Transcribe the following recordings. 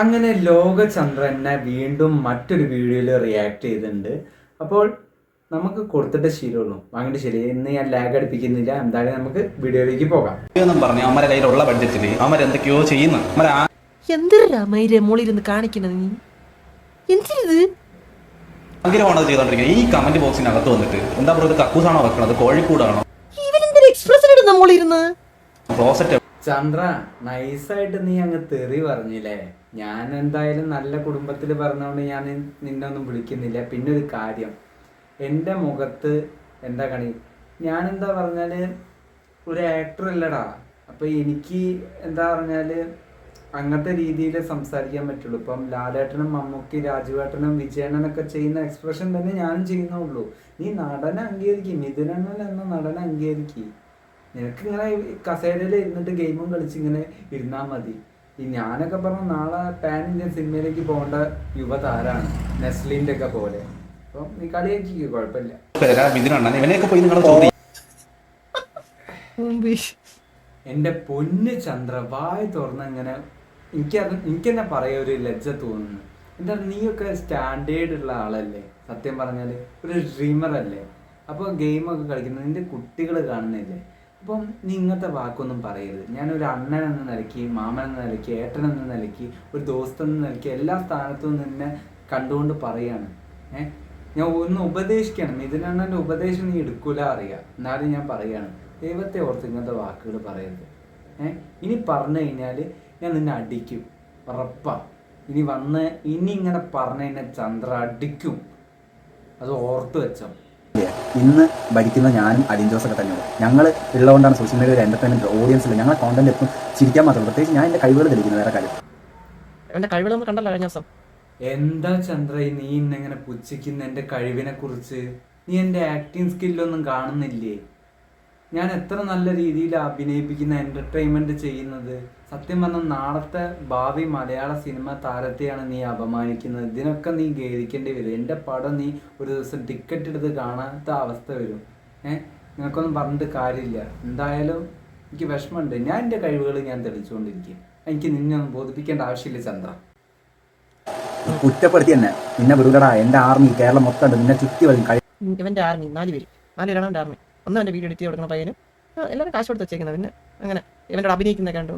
അങ്ങനെ ലോകചന്ദ്രനെ വീണ്ടും മറ്റൊരു വീഡിയോയിൽ റിയാക്ട് ചെയ്തിട്ടുണ്ട്. അപ്പോൾ നമുക്ക് കൊടുത്തിട്ട് ശീലമുള്ളൂ. വാങ്ങിട്ട് ശരി. ഇന്ന് ഞാൻ ലാഗ് അടിപ്പിക്കുന്നില്ല. എന്തായാലും നമുക്ക് വീഡിയോയിലേക്ക് പോകാം. എന്നും പറഞ്ഞു അമ്മരെ കയ്യിലുള്ള ബഡ്ജറ്റിൽ അമ്മരെന്തൊക്കെയോ ചെയ്യുന്നു. അമ്മര എന്തിനാ മൈരെ മോളിരുന്ന് കാണിക്കണത് നീ? എന്തിരിത് ആഗ്രഹമാണ് അത് ചെയ്തോണ്ടിരിക്കുന്നത്? ഈ കമന്റ് ബോക്സിനകത്ത് വന്നിട്ട് എന്താ പറയുക കക്കൂസാണോ വെക്കണത്? കോഴിക്കൂടാണോ? എക്സ്പ്രഷൻ ഇടുന്ന മോളിരുന്ന് ക്ലോസറ്റ് ചന്ദ്ര നൈസായിട്ട് നീ അങ്ങ് തെറി പറഞ്ഞില്ലേ? ഞാൻ എന്തായാലും നല്ല കുടുംബത്തിൽ പറഞ്ഞുകൊണ്ട് ഞാൻ നിന്നെ ഒന്നും വിളിക്കുന്നില്ല. പിന്നെ ഒരു കാര്യം. എന്റെ മുഖത്ത് എന്താ കണി? ഞാൻ എന്താ പറഞ്ഞാൽ ഒരു ആക്ടർ അല്ലടാ അപ്പൊ എനിക്ക് എന്താ പറഞ്ഞാൽ അങ്ങനത്തെ രീതിയിൽ സംസാരിക്കാൻ പറ്റുള്ളൂ. ഇപ്പം ലാലേട്ടനും മമ്മൂക്കി രാജുവേട്ടനും വിജയണ്ണനൊക്കെ ചെയ്യുന്ന എക്സ്പ്രഷൻ തന്നെ ഞാനും ചെയ്യുന്നുള്ളൂ നീ നടനെ അംഗീകരിക്കും. മിഥുനണ്ണൻ എന്ന നടനെ അംഗീകരിക്കും. നിനക്ക് ഇങ്ങനെ കസേരയിൽ ഇരുന്നിട്ട് ഗെയിമും കളിച്ച് ഇങ്ങനെ ഇരുന്നാൽ മതി. ഈ ഞാനൊക്കെ പറഞ്ഞ നാളെ പാൻ ഇന്ത്യൻ സിനിമയിലേക്ക് പോകേണ്ട യുവതാരാണ് നെസ്ലിന്റെ ഒക്കെ പോലെ. അപ്പം നീ കളിയാക്കിക്കോ കുഴപ്പമില്ല. എന്റെ ഇവനെയൊക്കെ പോയി നിങ്ങൾ എന്റെ പൊന്ന് ചന്ദ്ര വായ തുറന്ന് ഇങ്ങനെ എനിക്കത് എനിക്ക് തന്നെ പറയ ഒരു ലജ്ജ തോന്നുന്നു. എന്താ നീയൊക്കെ സ്റ്റാൻഡേർഡ് ഉള്ള ആളല്ലേ? സത്യം പറഞ്ഞാൽ ഒരു ഡ്രീമർ അല്ലേ? അപ്പോൾ ഗെയിമൊക്കെ കളിക്കുന്നത് നിന്റെ കുട്ടികൾ കാണുന്നില്ലേ അപ്പം ഇങ്ങനത്തെ വാക്കൊന്നും പറയരുത്. ഞാനൊരു അണ്ണൻ എന്ന നിലയ്ക്ക് മാമൻ എന്ന നിലയ്ക്ക് ഏട്ടൻ എന്ന നിലയ്ക്ക് ഒരു ദോസ്തൻ എന്ന നിലയ്ക്ക് എല്ലാ സ്ഥാനത്തും നിന്നെ കണ്ടുകൊണ്ട് പറയാണ്. ഏഹ് ഞാൻ ഒന്ന് ഉപദേശിക്കണം. ഇതിനണ്ണന്റെ ഉപദേശം നീ എടുക്കൂല അറിയാം. എന്നാലും ഞാൻ പറയാണ്. ദൈവത്തെ ഓർത്ത് ഇങ്ങനത്തെ വാക്കുകൾ പറയരുത്. ഏ? ഇനി പറഞ്ഞു കഴിഞ്ഞാൽ ഞാൻ നിന്നെ അടിക്കും. ഉറപ്പാ. ഇനി വന്ന് ഇനി ഇങ്ങനെ പറഞ്ഞു കഴിഞ്ഞാൽ ചന്ദ്ര അടിക്കും. അത് ഓർത്ത് വെച്ചോ. ഇന്ന് ഭരിക്കുന്ന ഞാനും അലിൻ ജോസൊക്കെ തന്നെയുള്ളൂ. ഞങ്ങൾ ഉള്ളതുകൊണ്ടാണ് സോഷ്യൽ മീഡിയ ഒരു എന്റർടൈൻമെന്റ് ഓഡിയൻസ് ഇല്ല. ഞങ്ങളെ കോണ്ടന്റ് എത്തും ചിരിക്കാൻ മാത്രം പ്രത്യേകിച്ച് ഞാൻ എന്റെ കഴിവുകൾ തെളിയിക്കുന്നു വേറെ കാര്യം. എന്റെ കഴിവുകൾ കണ്ടല്ല കഴിഞ്ഞ ദിവസം. എന്താ ചന്ദ്ര നീ ഇന്നെങ്ങനെ പുച്ഛിക്കുന്ന? എന്റെ കഴിവിനെ കുറിച്ച് നീ എന്റെ ആക്ടിങ് സ്കില്ലൊന്നും കാണുന്നില്ലേ? ഞാൻ എത്ര നല്ല രീതിയിൽ അഭിനയിപ്പിക്കുന്ന എന്റർടൈൻമെന്റ് ചെയ്യുന്നത്? സത്യം പറഞ്ഞാൽ നാളത്തെ ഭാവി മലയാള സിനിമ താരത്തെയാണ് നീ അപമാനിക്കുന്നത്. ഇതിനൊക്കെ നീ ഖേദിക്കേണ്ടി വരും. എന്റെ പടം നീ ഒരു ദിവസം ടിക്കറ്റ് എടുത്ത് കാണാത്ത അവസ്ഥ വരും. ഏഹ് നിനക്കൊന്നും പറഞ്ഞിട്ട് കാര്യമില്ല. എന്തായാലും എനിക്ക് വിഷമമുണ്ട്. ഞാൻ എന്റെ കഴിവുകൾ ഞാൻ തെളിച്ചുകൊണ്ടിരിക്കും എനിക്ക് നിന്നെ ഒന്നും ബോധിപ്പിക്കേണ്ട ആവശ്യമില്ല ചന്ദ്ര. കുറ്റപ്പെടുത്തി തന്നെ നിന്നെ വിടുകടാ. എന്റെ ആർമി കേരളം മൊത്തം നിന്നെ ചുറ്റി വരും. ഇവന്റെ ആർമി. നാല് പേര്. നാല് പേരാണ് ആർമി. ഒന്ന് എന്റെ വീഡിയോ എഡിറ്റ് കൊടുക്കുന്ന പയ്യനും. എല്ലാവരും കാശ് കൊടുത്ത് വെച്ചേക്കുന്നത് പിന്നെ അങ്ങനെ ഇവന്റെ അഭിനയിക്കുന്ന കണ്ടു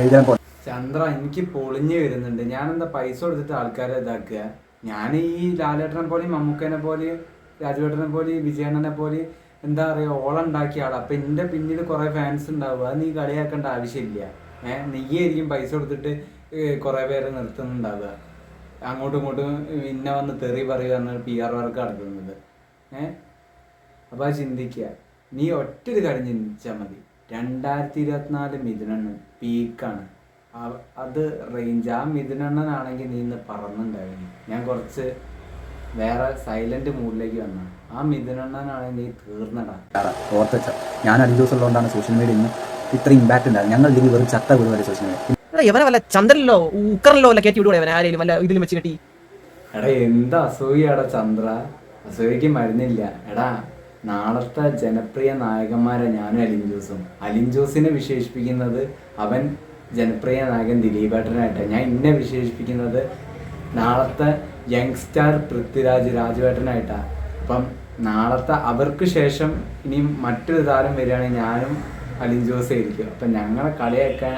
എഴുതാൻ ചന്ദ്ര എനിക്ക് പൊളിഞ്ഞു വരുന്നുണ്ട്. ഞാൻ എന്താ പൈസ കൊടുത്തിട്ട് ആൾക്കാരെ ഇതാക്കുക? ഞാൻ ഈ ലാലേട്ടനെ പോലെയും മമ്മൂക്കനെ പോലെയും രാജുവേട്ടനെ പോലെയും വിജയണ്ണനെ പോലെയും എന്താ പറയുക ഓളുണ്ടാക്കിയ ആളാ. അപ്പൊ എന്റെ പിന്നിൽ കുറെ ഫാൻസ് ഉണ്ടാവും. അത് നീ കളിയാക്കേണ്ട ആവശ്യമില്ല. ഏഹ് നീയായിരിക്കും പൈസ കൊടുത്തിട്ട് കുറെ പേരെ നിർത്തുന്നുണ്ടാവുക. അങ്ങോട്ടും ഇങ്ങോട്ടും ഇന്ന വന്ന് തെറി പറയുക എന്ന് പി ആർ വർക്ക് നടത്തുന്നത്. ഏഹ് അപ്പൊ അത് ചിന്തിക്കുക. നീ ഒറ്റൊരു കാര്യം ചിന്തിച്ചാൽ മതി. രണ്ടായിരത്തി ഇരുപത്തിനാല് മിഥുനണ്ണൻ പീക്കാണ്. ആ- അത് റേഞ്ച് ആ മിഥുനണ്ണനാണെങ്കിൽ നീ ഇന്ന് പറന്നുണ്ടായിരുന്നു ഞാൻ കുറച്ച് വേറെ സൈലന്റ് മൂഡിലേക്ക് വന്ന. ആ മിഥുനണ്ണനാണെങ്കിൽ നീ തീർന്നടാ. ഓർത്തച്ച ഞാൻ അഞ്ചു ദിവസം ഉള്ളതുകൊണ്ടാണ് സോഷ്യൽ മീഡിയ ഇന്ന് ഇത്ര ഇമ്പാക്ട് ഉണ്ടാകും ഞങ്ങൾ ഇല്ലെങ്കിൽ വെറും ചത്ത വിടുവരെ സോഷ്യൽ മീഡിയ ഇവനെ വല്ല ചന്ദ്രനിലോ ഉക്കറിലോ വല്ല കയറ്റി വിടുവാ ഇവനെ? ആരെയും വല്ല ഇതിലും വെച്ച് കെട്ടി. എടാ എന്താ അസൂയാടാ ചന്ദ്ര. അസൂയക്ക് മരുന്നില്ല. എടാ നാളത്തെ ജനപ്രിയ നായകന്മാരെ ഞാനും അലിൻ ജോസും അലിൻ ജോസിനെ വിശേഷിപ്പിക്കുന്നത് അവൻ ജനപ്രിയ നായകൻ ദിലീപേട്ടനായിട്ടാണ് ഞാൻ എന്നെ വിശേഷിപ്പിക്കുന്നത് നാളത്തെ യങ്സ്റ്റാർ പൃഥ്വിരാജ് രാജുവേട്ടനായിട്ടാണ് അപ്പം നാളത്തെ അവർക്ക് ശേഷം ഇനി മറ്റൊരു താരം വരികയാണെങ്കിൽ ഞാനും അലിൻ ജോസ് ആയിരിക്കും. അപ്പം ഞങ്ങളെ കളിയാക്കാൻ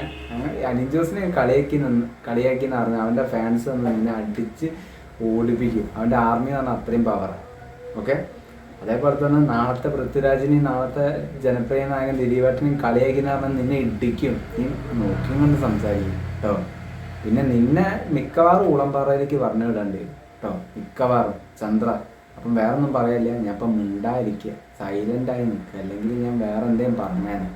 അലിൻ ജോസിനെ കളിയാക്കി നിന്ന് കളിയാക്കി എന്ന് പറഞ്ഞാൽ അവന്റെ ഫാൻസ് വന്ന് എന്നെ അടിച്ച് ഓടിപ്പിക്കും. അവന്റെ ആർമി എന്ന് പറഞ്ഞാൽ അത്രയും പവറാണ് ഓക്കെ അതേപോലെ തന്നെ നാളത്തെ പൃഥ്വിരാജിനെയും നാളത്തെ ജനപ്രിയ നായകൻ ദിലീപേട്ടനെയും കളിയാക്കിനാകുമ്പോൾ നിന്നെ ഇടിക്കും. നീ നോക്കിയും കൊണ്ട് സംസാരിക്കും കേട്ടോ? പിന്നെ നിന്നെ മിക്കവാറും ഉളമ്പാറയിലേക്ക് പറഞ്ഞു വിടാണ്ട് കേട്ടോ? മിക്കവാറും. ചന്ദ്ര അപ്പം വേറൊന്നും പറയല്ല. ഞാൻ ഇപ്പം മിണ്ടായിരിക്കുക സൈലന്റായി നിൽക്കുക. അല്ലെങ്കിൽ ഞാൻ വേറെ എന്തെങ്കിലും പറഞ്ഞേനെ.